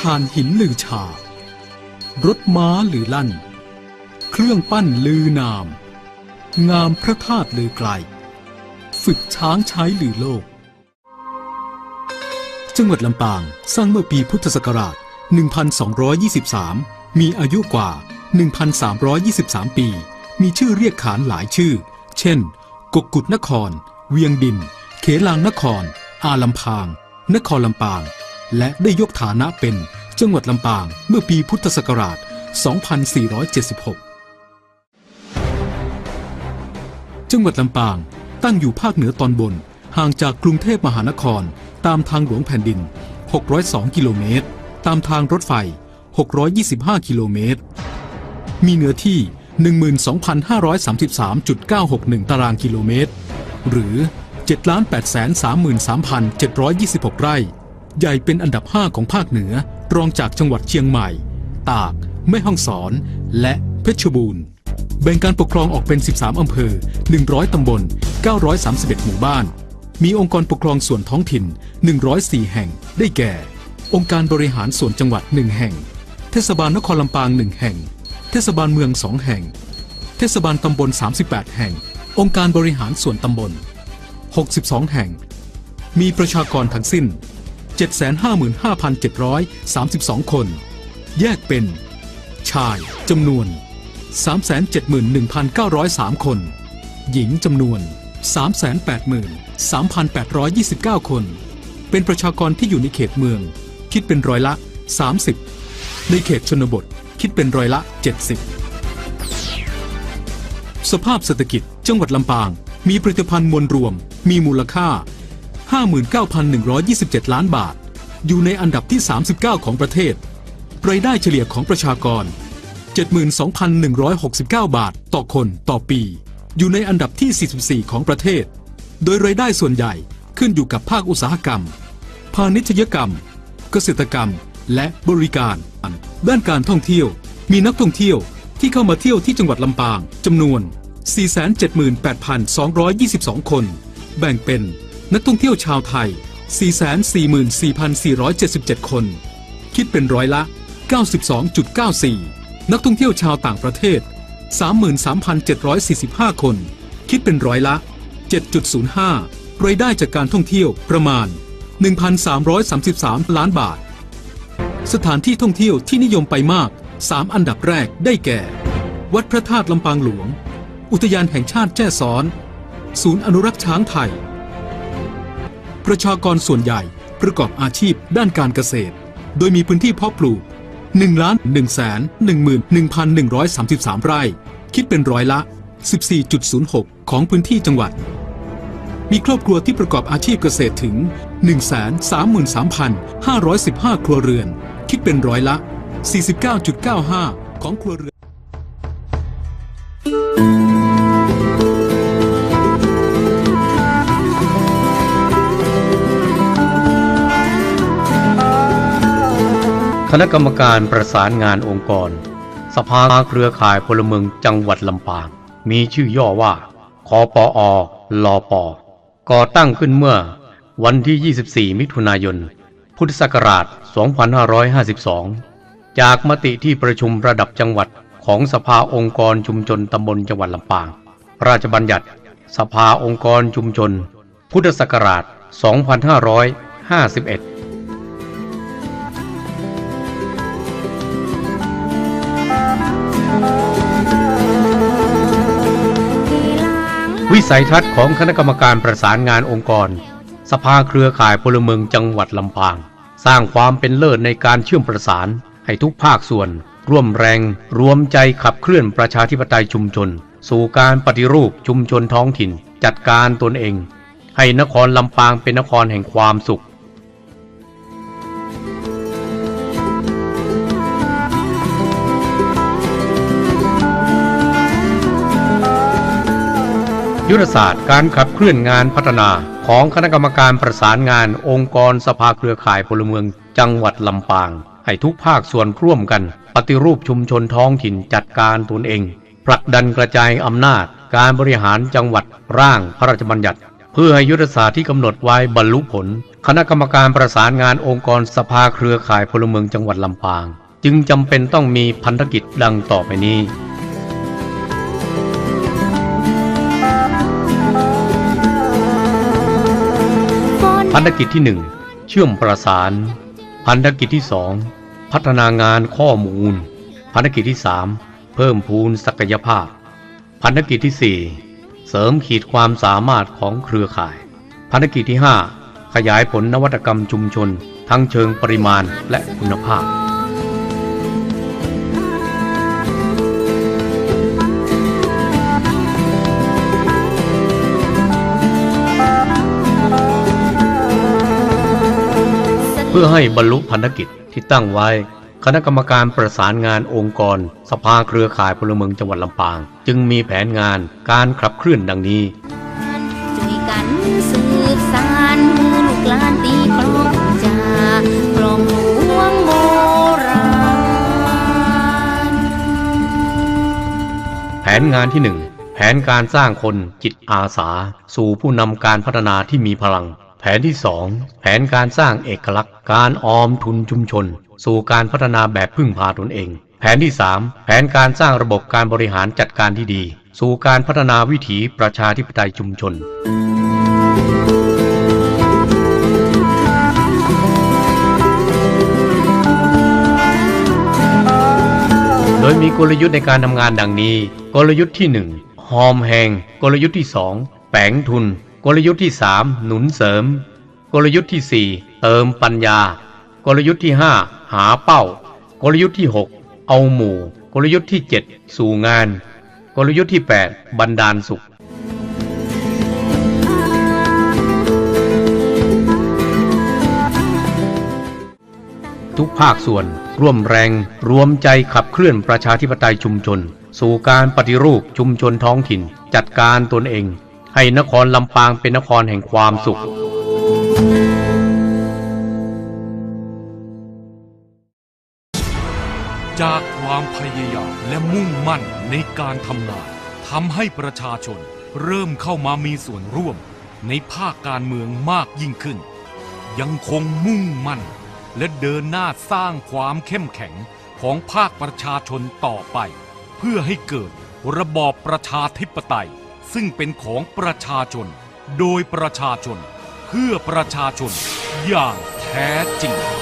ทานหินลือชา รถม้าลือลั่น เครื่องปั้นลือนาม งามพระธาตุลือไกล ฝึกช้างใช้ลือโลก จังหวัดลำปางสร้างเมื่อปีพุทธศักราช 1223 มีอายุกว่า 1,323 ปี มีชื่อเรียกขานหลายชื่อ เช่น กกกุดนคร เวียงดิน เขลางนคร อาลำพาง นครลำปาง และได้ยกฐานะเป็นจังหวัดลำปางเมื่อปีพุทธศักราช 2476 จังหวัดลำปางตั้งอยู่ภาคเหนือตอนบน ห่างจากกรุงเทพมหานคร ตามทางหลวงแผ่นดิน 602 กิโลเมตร ตามทางรถไฟ 625 กิโลเมตร มีเนื้อที่ 12,533.961 ตารางกิโลเมตร หรือ 7,833,726 ไร่ ใหญ่เป็นอันดับ 5 ของภาคเหนือ รองจากจังหวัดเชียงใหม่ ตาก แม่ฮ่องสอน และเพชรบูรณ์ แบ่งการปกครองออกเป็น 13 อำเภอ 100 ตำบล 931 หมู่บ้าน มีองค์กรปกครองส่วนท้องถิ่น 104 แห่ง ได้แก่ องค์การบริหารส่วนจังหวัด 1 แห่ง เทศบาลนครลำปาง 1 แห่ง เทศบาลเมือง 2 แห่ง เทศบาลตำบล 38 แห่ง องค์การบริหารส่วนตำบล 62 แห่ง มีประชากรทั้งสิ้น 755,732 คน แยกเป็น ชายจำนวน 371,903 คน หญิงจำนวน 383,829 คน เป็นประชากรที่อยู่ในเขตเมือง คิดเป็นร้อยละ 30 ในเขตชนบท คิดเป็นร้อยละ 70 สภาพเศรษฐกิจจังหวัดลำปาง มีผลิตภัณฑ์มวลรวม มีมูลค่า 59,127 ล้านบาท อยู่ในอันดับที่ 39 ของประเทศ รายได้เฉลี่ยของประชากร 72,169 บาทต่อคนต่อปี อยู่ในอันดับที่ 44 ของประเทศ โดยรายได้ส่วนใหญ่ขึ้นอยู่กับภาคอุตสาหกรรม พาณิชยกรรม เกษตรกรรม และบริการ ด้านการท่องเที่ยว มีนักท่องเที่ยวที่เข้ามาเที่ยวที่จังหวัดลำปางจำนวน 478,222 คน แบ่งเป็น นักท่องเที่ยวชาวไทย 444,477 คน คิดเป็นร้อยละ 92.94 นักท่องเที่ยวชาวต่างประเทศ 33,745 คน คิดเป็นร้อยละ 7.05 รายได้จากการท่องเที่ยวประมาณ 1,333 ล้านบาท สถานที่ท่องเที่ยวที่นิยมไปมาก 3 อันดับแรกได้แก่ วัดพระธาตุลำปางหลวง อุทยานแห่งชาติแจ้ซ้อน ศูนย์อนุรักษ์ช้างไทย ประชากรส่วนใหญ่ประกอบอาชีพด้านการเกษตร โดยมีพื้นที่เพาะปลูก1ล้าน1 1 1 1 3 3 ไร่ คิดเป็นร้อยละ 14.06 ของพื้นที่จังหวัด มีครอบครัวที่ประกอบอาชีพเกษตรถึง 133,515 ครัวเรือน คิดเป็นร้อยละ 49.95 ของครัวเรือน คณะกรรมการประสานงานองค์กร สภาเครือข่ายพลเมืองจังหวัดลำปาง มีชื่อย่อว่าคอปออลอปก่อตั้งขึ้นเมื่อวันที่ 24 มิถุนายน พุทธศักราช 2552 จากมติที่ประชุมระดับจังหวัดของสภาองค์กรชุมชนตำบลจังหวัดลำปาง พระราชบัญญัติ สภาองค์กรชุมชน พุทธศักราช 2551 วิสัยทัศน์ของคณะกรรมการประสานงานองค์กร สภาเครือข่ายพลเมืองจังหวัดลำปาง สร้างความเป็นเลิศในการเชื่อมประสาน ให้ทุกภาคส่วน ร่วมแรง รวมใจขับเคลื่อนประชาธิปไตยชุมชน สู่การปฏิรูปชุมชนท้องถิ่น จัดการตนเอง ให้นครลำปางเป็นนครแห่งความสุข ยุทธศาสตร์การขับเคลื่อนงานพัฒนาของคณะกรรมการประสานงานองค์กรสภาเครือข่ายพลเมือง จังหวัดลำปาง ให้ทุกภาคส่วนร่วมกัน ปฏิรูปชุมชนท้องถิ่นจัดการตนเอง ผลักดันกระจายอำนาจ การบริหารจังหวัดร่างพระราชบัญญัติ เพื่อให้ยุทธศาสตร์ที่กำหนดไว้บรรลุผล คณะกรรมการประสานงานองค์กรสภาเครือข่ายพลเมืองจังหวัดลำปาง จึงจำเป็นต้องมีพันธกิจดังต่อไปนี้ นธกิจที่ 1 เชื่อมประสาน พันธกิจที่ 2 พัฒนางานข้อมูล พันธกิจที่ 3 เพิ่มพูนศักยภาพ พันธกิจที่ 4 เสริมขีดความสามารถของเครือข่าย พันธกิจที่ 5 ขยายผลนวัตกรรมชุมชน ทั้งเชิงปริมาณและคุณภาพ เพื่อให้บรรลุพันธกิจที่ตั้งไว้ คณะกรรมการประสานงานองค์กร สภาเครือข่ายพลเมืองจังหวัดลำปาง จึงมีแผนงานการขับเคลื่อนดังนี้ช่วยกันสืบสานมือลูกลานตีกลองจากลองหวงโบราณแผนงานที่1แผนการสร้างคนจิตอาสา สู่ผู้นำการพัฒนาที่มีพลัง แผนที่ 2 แผนการสร้างเอกลักษณ์ การออมทุนชุมชน สู่การพัฒนาแบบพึ่งพาตนเอง แผนที่ 3 แผนการสร้างระบบการบริหารจัดการที่ดี สู่การพัฒนาวิถีประชาธิปไตยชุมชนโดยมีกลยุทธ์ในการทำงานดังนี้ กลยุทธ์ที่ 1 หอมแหงกลยุทธ์ที่ 2 แปงทุน กลยุทธ์ที่3หนุนเสริม กลยุทธ์ที่4เติมปัญญา กลยุทธ์ที่5หาเป้า กลยุทธ์ที่6เอาหมู่ กลยุทธ์ที่7สู่งาน กลยุทธ์ที่8บันดาลสุขทุกภาคส่วน ร่วมแรง รวมใจขับเคลื่อนประชาธิปไตยชุมชน สู่การปฏิรูปชุมชนท้องถิ่น จัดการตนเอง ให้นครลำปางเป็นนครแห่งความสุข จากความพยายามและมุ่งมั่นในการทำงานทำให้ประชาชนเริ่มเข้ามามีส่วนร่วมในภาคการเมืองมากยิ่งขึ้น ยังคงมุ่งมั่น และเดินหน้าสร้างความเข้มแข็งของภาคประชาชนต่อไป เพื่อให้เกิดระบอบประชาธิปไตย ซึ่งเป็นของประชาชน โดยประชาชน เพื่อประชาชนอย่างแท้จริง